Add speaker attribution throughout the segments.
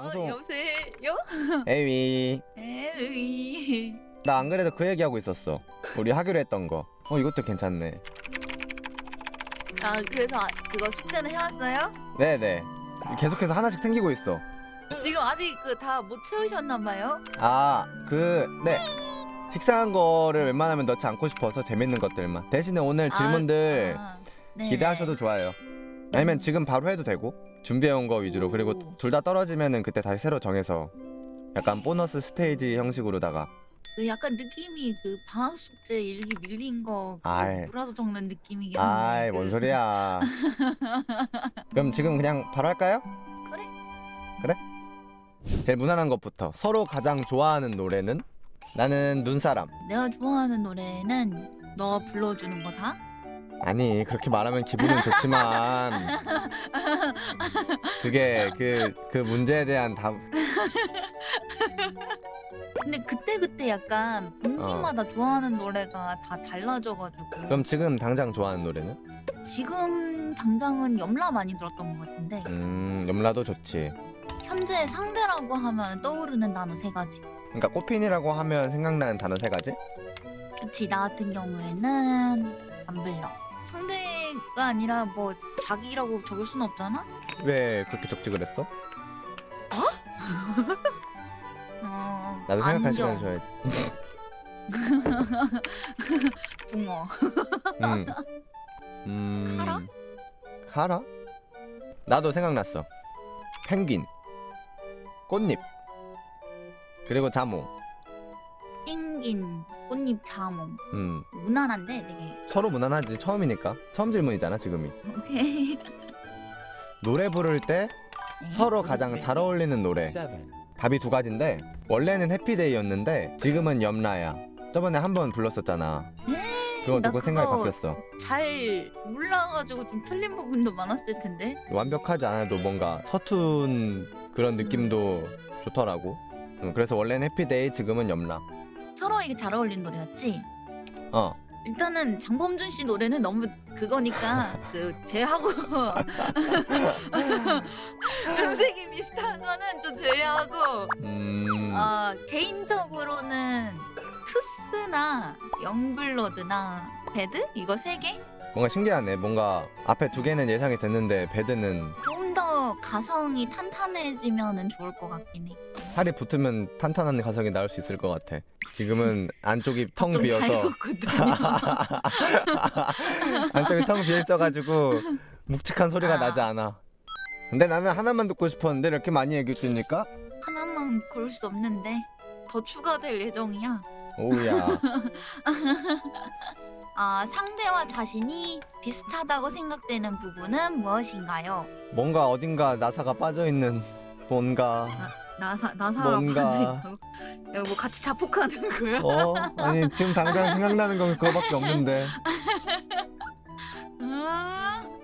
Speaker 1: 방송.
Speaker 2: 어, 여보세요?
Speaker 1: 에이.
Speaker 2: 에이.
Speaker 1: 나 안 그래도 그 얘기하고 있었어. 우리 하기로 했던 거어 이것도 괜찮네.
Speaker 2: 아 그래서 아, 그거 숙제는 해왔어요?
Speaker 1: 네네. 계속해서 하나씩 생기고 있어.
Speaker 2: 지금 아직 그 다 못 채우셨나 봐요.
Speaker 1: 아 그 네. 식상한 거를 웬만하면 넣지 않고 싶어서 재밌는 것들만 대신에 오늘
Speaker 2: 아,
Speaker 1: 질문들
Speaker 2: 아, 네.
Speaker 1: 기대하셔도 좋아요. 아니면 지금 바로 해도 되고 준비해온 거 위주로 그리고
Speaker 2: 오.
Speaker 1: 둘 다 떨어지면은 그때 다시 새로 정해서 약간 보너스 스테이지 형식으로다가
Speaker 2: 그 약간 느낌이 그 방학 숙제 일기 밀린 거
Speaker 1: 아이.
Speaker 2: 몰아서 적는 느낌이긴
Speaker 1: 아이
Speaker 2: 한데,
Speaker 1: 뭔
Speaker 2: 그-
Speaker 1: 소리야 그럼 지금 그냥 바로 할까요?
Speaker 2: 그래.
Speaker 1: 그래? 제일 무난한 것부터 서로 가장 좋아하는 노래는? 나는 눈사람
Speaker 2: 내가 좋아하는 노래는 너가 불러주는 거다.
Speaker 1: 아니 그렇게 말하면 기분은 좋지만 그게 그, 그 문제에 대한 답
Speaker 2: 근데 그때 그때 약간 본인마다 좋아하는 노래가 다 달라져가지고
Speaker 1: 그럼 지금 당장 좋아하는 노래는?
Speaker 2: 지금 당장은 염라 많이 들었던 것 같은데
Speaker 1: 음 염라도 좋지
Speaker 2: 현재 상대라고 하면 떠오르는 단어 세 가지.
Speaker 1: 그러니까 꽃핀이라고 하면 생각나는 단어 세 가지?
Speaker 2: 그치 나 같은 경우에는 안 불러. 상대가 아니라 뭐 자기라고 적을 순 없잖아.
Speaker 1: 왜 그렇게 적지 그랬어?
Speaker 2: 어,
Speaker 1: 나도 생각할
Speaker 2: 안경,
Speaker 1: 시간 줘야지
Speaker 2: 붕어.
Speaker 1: 음. 음.
Speaker 2: 카라?
Speaker 1: 카라? 나도 생각났어. 펭귄, 꽃잎, 그리고 자몽.
Speaker 2: 펭귄, 꽃잎, 자몽.
Speaker 1: 음.
Speaker 2: 무난한데 되게.
Speaker 1: 서로 무난하지. 처음이니까. 처음 질문이잖아, 지금이.
Speaker 2: 오케이.
Speaker 1: 노래 부를 때
Speaker 2: 네.
Speaker 1: 서로 가장 잘 어울리는 노래. 답이 두 가지인데 원래는 해피데이였는데 지금은 염라야. 저번에 한 번 불렀었잖아. 그거
Speaker 2: 나
Speaker 1: 듣고 생각이
Speaker 2: 그거
Speaker 1: 바뀌었어.
Speaker 2: 잘 몰라가지고 좀 틀린 부분도 많았을 텐데.
Speaker 1: 완벽하지 않아도 뭔가 서툰 그런 느낌도 좋더라고. 음, 그래서 원래는 해피데이, 지금은 염라.
Speaker 2: 서로 이게 잘 어울리는 노래였지.
Speaker 1: 어.
Speaker 2: 일단은 장범준 씨 노래는 너무 그거니까 그 제하고 음색이 비슷한 거는 좀 제외하고
Speaker 1: 음.
Speaker 2: 어, 개인적으로는 투스나 영블러드나 배드 이거 세 개?
Speaker 1: 뭔가 신기하네. 뭔가 앞에 두 개는 예상이 됐는데 배드는
Speaker 2: 좀 더 가성이 탄탄해지면은 좋을 것 같긴 해.
Speaker 1: 살이 붙으면 탄탄한 가성이 나올 수 있을 것 같아. 지금은 안쪽이
Speaker 2: 텅좀
Speaker 1: 비어서
Speaker 2: 걷거든요.
Speaker 1: 안쪽이 텅 비어 있어가지고 묵직한 소리가
Speaker 2: 아.
Speaker 1: 나지 않아. 근데 나는 하나만 듣고 싶었는데 이렇게 많이 얘기해 주니까
Speaker 2: 하나만 고를 수 없는데 더 추가될 예정이야.
Speaker 1: 오우야.
Speaker 2: 아 상대와 자신이 비슷하다고 생각되는 부분은 무엇인가요?
Speaker 1: 뭔가 어딘가 나사가 빠져 있는 뭔가
Speaker 2: 나사 나사랑
Speaker 1: 뭔가-
Speaker 2: 반지 있다고? 야, 뭐 같이 자폭하는 거야?
Speaker 1: 어 아니 지금 당장 생각나는 건 그거밖에 없는데.
Speaker 2: 음,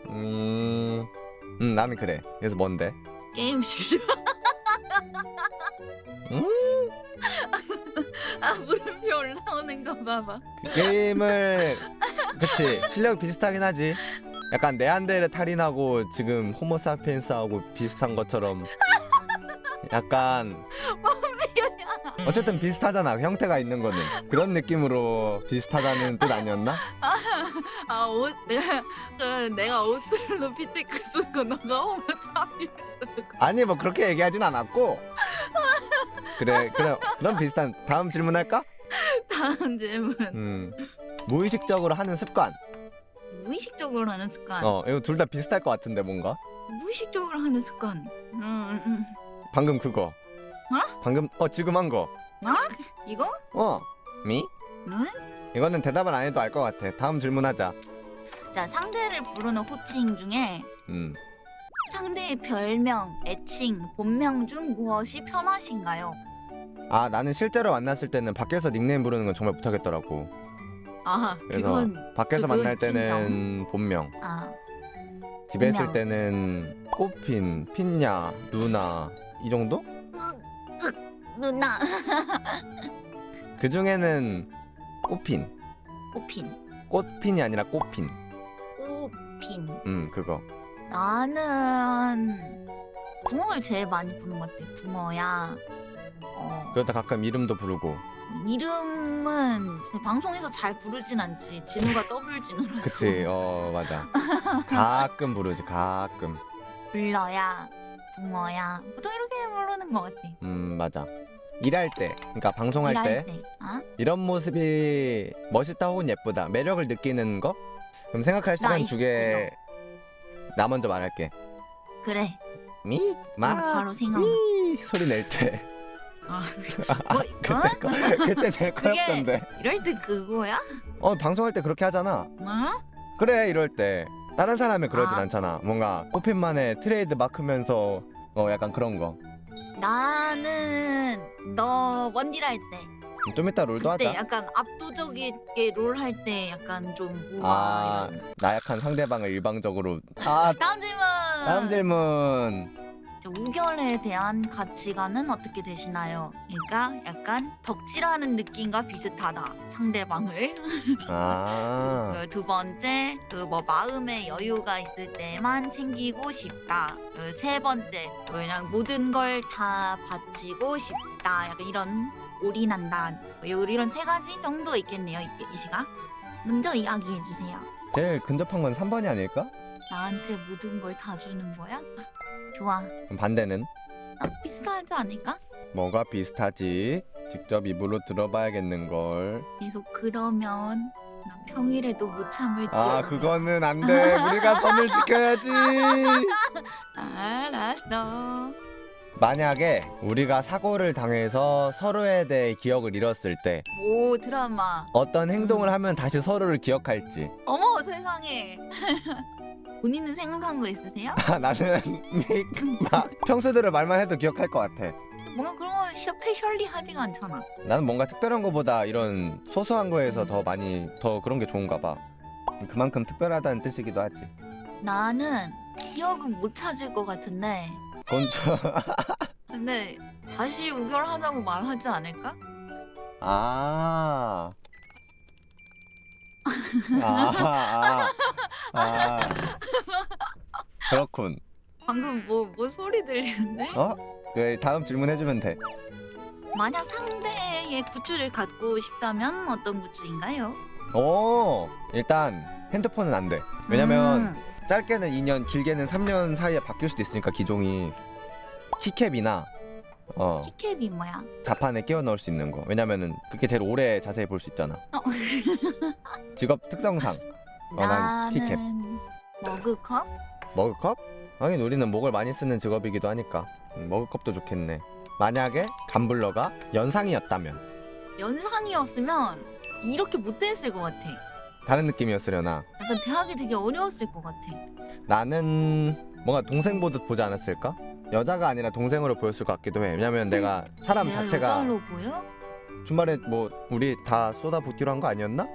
Speaker 1: 음, 음 나는 그래. 그래서 뭔데?
Speaker 2: 게임 시죠.
Speaker 1: 음?
Speaker 2: 아 물음표 올라오는 거 봐봐.
Speaker 1: 그 게임을 그치 실력 비슷하긴 하지 약간 네안데르탈인하고 지금 호모사피엔스하고 비슷한 것처럼 약간 어쨌든 비슷하잖아 형태가 있는 거는 그런 느낌으로 비슷하다는 뜻 아니었나?
Speaker 2: 아 옷 내가 그, 내가 오스트로피테크 쓰고 너가 호모사피
Speaker 1: 아니 뭐 그렇게 얘기하진 않았고 그래 그래 그럼 비슷한 다음 질문할까?
Speaker 2: 다음 질문.
Speaker 1: 음 무의식적으로 하는 습관
Speaker 2: 무의식적으로 하는 습관.
Speaker 1: 어 이거 둘 다 비슷할 것 같은데 뭔가
Speaker 2: 무의식적으로 하는 습관. 음, 음, 음.
Speaker 1: 방금 그거 방금 어 지금 한거
Speaker 2: 이거?
Speaker 1: 어 미?
Speaker 2: 응?
Speaker 1: 이거는 대답을 안 해도 알 것 같아. 다음 질문하자.
Speaker 2: 자 상대를 부르는 호칭 중에
Speaker 1: 음.
Speaker 2: 상대의 별명, 애칭, 본명 중 무엇이 편하신가요?
Speaker 1: 아 나는 실제로 만났을 때는 밖에서 닉네임 부르는 건 정말 못하겠더라고.
Speaker 2: 아
Speaker 1: 그래서
Speaker 2: 그건
Speaker 1: 밖에서
Speaker 2: 그건
Speaker 1: 만날 때는 본명,
Speaker 2: 아
Speaker 1: 집에 있을
Speaker 2: 본명.
Speaker 1: 때는 꽃핀, 핀냐, 누나 이 정도?
Speaker 2: 누나
Speaker 1: 그 중에는 꽃핀,
Speaker 2: 꽃핀
Speaker 1: 꽃핀이 아니라 꽃핀.
Speaker 2: 꽃핀
Speaker 1: 음 그거.
Speaker 2: 나는 붕어를 제일 많이 부르는 것 같아. 붕어야. 어,
Speaker 1: 그러다 가끔 이름도 부르고
Speaker 2: 이름은 제 방송에서 잘 부르진 않지. 진우가 더블 진우라서.
Speaker 1: 그치 어 맞아 가끔 부르지 가끔
Speaker 2: 불러야. 붕어야. 보통 이렇게 부르는 것 같아.
Speaker 1: 음 맞아 일할 때 그러니까 방송할
Speaker 2: 일할
Speaker 1: 때
Speaker 2: 때. 아?
Speaker 1: 이런 모습이 멋있다 혹은 예쁘다 매력을 느끼는 거 그럼 생각할 시간 주게 나 먼저 말할게
Speaker 2: 그래.
Speaker 1: 미?
Speaker 2: 그럼
Speaker 1: 마?
Speaker 2: 바로 생각.
Speaker 1: 미 소리 낼때
Speaker 2: 뭐,
Speaker 1: 그때
Speaker 2: 어?
Speaker 1: 거, 그때 제일
Speaker 2: 그게-
Speaker 1: 커였던데
Speaker 2: 이럴 때 그거야?
Speaker 1: 어 방송할 때 그렇게 하잖아
Speaker 2: 어?
Speaker 1: 그래 이럴 때 다른 사람이 그러진
Speaker 2: 아.
Speaker 1: 않잖아 뭔가 꽃핀만의 트레이드 마크면서 어 약간 그런 거좀
Speaker 2: 나는 너 원딜 할 때.
Speaker 1: 이따 롤도
Speaker 2: 그때
Speaker 1: 하자
Speaker 2: 약간 압도적이게 롤 할 때 약간 좀 우와
Speaker 1: 아
Speaker 2: 이런.
Speaker 1: 나약한 상대방을 일방적으로 아
Speaker 2: 다음 질문.
Speaker 1: 다음 질문
Speaker 2: 저 우결에 대한 가치관은 어떻게 되시나요? 그러니까 약간 덕질하는 느낌과 비슷하다. 상대방을.
Speaker 1: 아
Speaker 2: 그두 번째 그 뭐 마음의 여유가 있을 때만 챙기고 싶다. 그세 번째 그 그냥 모든 걸 다 바치고 싶다. 약간 이런 올인한다. 뭐 요- 이런 세 가지 정도 있겠네요. 이, 이 시가. 먼저 이야기해 주세요.
Speaker 1: 제일 근접한 건 3번이 아닐까?
Speaker 2: 나한테 모든 걸 다 주는 거야? 좋아.
Speaker 1: 그럼 반대는
Speaker 2: 아, 비슷하지 않을까?
Speaker 1: 뭐가 비슷하지? 직접 입으로 들어봐야겠는 걸
Speaker 2: 계속 그러면 나 평일에도 못 참을 아줄
Speaker 1: 그거는 안 돼 우리가 선을 지켜야지
Speaker 2: 알았어.
Speaker 1: 만약에 우리가 사고를 당해서 서로에 대해 기억을 잃었을 때
Speaker 2: 오 드라마.
Speaker 1: 어떤 행동을
Speaker 2: 음.
Speaker 1: 하면 다시 서로를 기억할지
Speaker 2: 어머 세상에. 본인은 생각한 거 있으세요?
Speaker 1: 아 나는 막 평소대로 말만 해도 기억할 것 같아
Speaker 2: 뭔가 그런 거 스페셜리 하지가 않잖아.
Speaker 1: 나는 뭔가 특별한 거보다 이런 소소한 거에서 더 많이 더 그런 게 좋은가 봐 그만큼 특별하다는 뜻이기도 하지
Speaker 2: 나는 기억은 못 찾을 것 같은데.
Speaker 1: 좀
Speaker 2: 근데 다시 우결하자고 말하지 않을까?
Speaker 1: 아. 아, 아, 아. 그렇군.
Speaker 2: 방금 뭐 뭐 소리 들리는데?
Speaker 1: 어? 네, 다음 질문 해주면 돼.
Speaker 2: 만약 상대의 굿즈를 갖고 싶다면 어떤 굿즈인가요?
Speaker 1: 오, 일단 핸드폰은 안 돼. 왜냐면
Speaker 2: 음,
Speaker 1: 짧게는 2년, 길게는 3년 사이에 바뀔 수도 있으니까 기종이 키캡이나 어
Speaker 2: 키캡이 뭐야?
Speaker 1: 자판에 끼워 넣을 수 있는 거. 왜냐면은 그게 제일 오래 자세히 볼 수 있잖아.
Speaker 2: 어.
Speaker 1: 직업 특성상 어, 난 키캡.
Speaker 2: 나는 머그컵?
Speaker 1: 머그컵? 하긴 우리는 목을 많이 쓰는 직업이기도 하니까 음, 머그컵도 좋겠네. 만약에 감블러가 연상이었다면
Speaker 2: 연상이었으면 이렇게 못했을 것 같아.
Speaker 1: 다른 느낌이었으려나
Speaker 2: 약간 대하기 되게 어려웠을 것 같아.
Speaker 1: 나는 뭔가 동생 보듯 보지 않았을까? 여자가 아니라 동생으로 보였을 것 같기도 해. 왜냐면 내가 사람
Speaker 2: 내가
Speaker 1: 자체가
Speaker 2: 여자로 보여?
Speaker 1: 주말에 뭐 우리 다 쏟아붓기로 한 거 아니었나?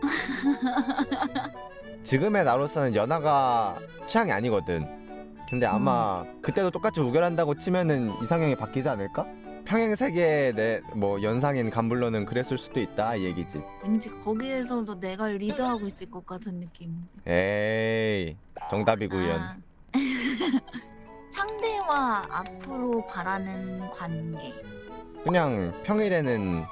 Speaker 1: 지금의 나로서는 연하가 취향이 아니거든. 근데 아마 그때도 똑같이 우결한다고 치면은 이상형이 바뀌지 않을까? 평행 세계의 내뭐 연상인 감블러는 그랬을 수도 있다 이 얘기지.
Speaker 2: 왠지 거기에서도 내가 리드하고 있을 것 같은 느낌.
Speaker 1: 에이 정답이구연.
Speaker 2: 아. 상대와 앞으로 바라는 관계.
Speaker 1: 그냥 평일에는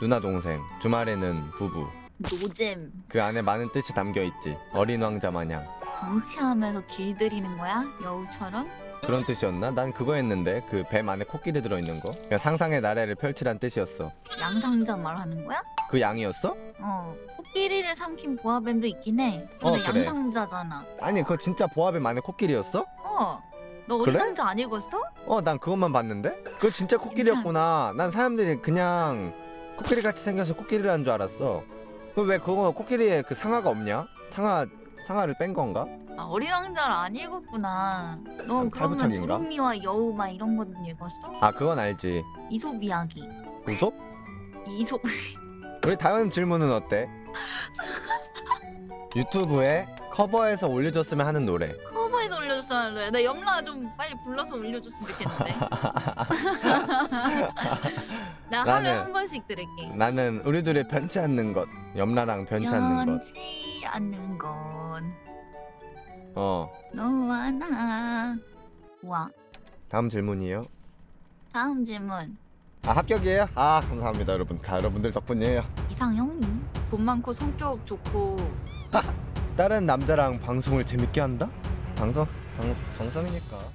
Speaker 1: 누나 동생, 주말에는 부부.
Speaker 2: 노잼.
Speaker 1: 그 안에 많은 뜻이 담겨 있지. 어린 왕자 마냥.
Speaker 2: 방치하면서 길들이는 거야? 여우처럼?
Speaker 1: 그런 뜻이었나? 난 그거 했는데 그 뱀 안에 코끼리 들어 있는 거. 그냥 상상의 나래를 펼치란 뜻이었어.
Speaker 2: 양상자 말하는 거야?
Speaker 1: 그 양이었어?
Speaker 2: 어. 코끼리를 삼킨 보아뱀도 있긴 해. 근데
Speaker 1: 어, 그래.
Speaker 2: 양상자잖아.
Speaker 1: 아니 그거 진짜 보아뱀 안에 코끼리였어?
Speaker 2: 어. 너 어린
Speaker 1: 그래?
Speaker 2: 왕자 안 읽었어?
Speaker 1: 어 난 그것만 봤는데. 그거 진짜 코끼리였구나. 난 사람들이 그냥 코끼리 같이 생겨서 코끼리를 한줄 알았어. 그왜 그거 코끼리에 그 상아가 없냐? 상아 상아를 뺀 건가?
Speaker 2: 아, 어린 왕자를 안 읽었구나. 너
Speaker 1: 그럼
Speaker 2: 그러면
Speaker 1: 탈부착인가?
Speaker 2: 도루미와 여우 막 이런 건 읽었어?
Speaker 1: 아 그건 알지.
Speaker 2: 이솝 이야기.
Speaker 1: 우솝?
Speaker 2: 이솝
Speaker 1: 우리 다음 질문은 어때? 유튜브에 커버해서 올려줬으면 하는 노래.
Speaker 2: 하는데 나 염라 좀 빨리 불러서 올려줬으면 좋겠는데. 나 하루에
Speaker 1: 나는-
Speaker 2: 한 번씩 들을게.
Speaker 1: 나는 우리 둘이 변치 않는 것. 염라랑 변치 않는 것.
Speaker 2: 변치 않는 건
Speaker 1: 어.
Speaker 2: 너와 나. 와
Speaker 1: 다음 질문이에요.
Speaker 2: 다음 질문.
Speaker 1: 아 합격이에요? 아 감사합니다 여러분. 다 여러분들 덕분이에요.
Speaker 2: 이상형? 돈 많고 성격 좋고
Speaker 1: 다른 남자랑 방송을 재밌게 한다? 방송 방 방송이니까.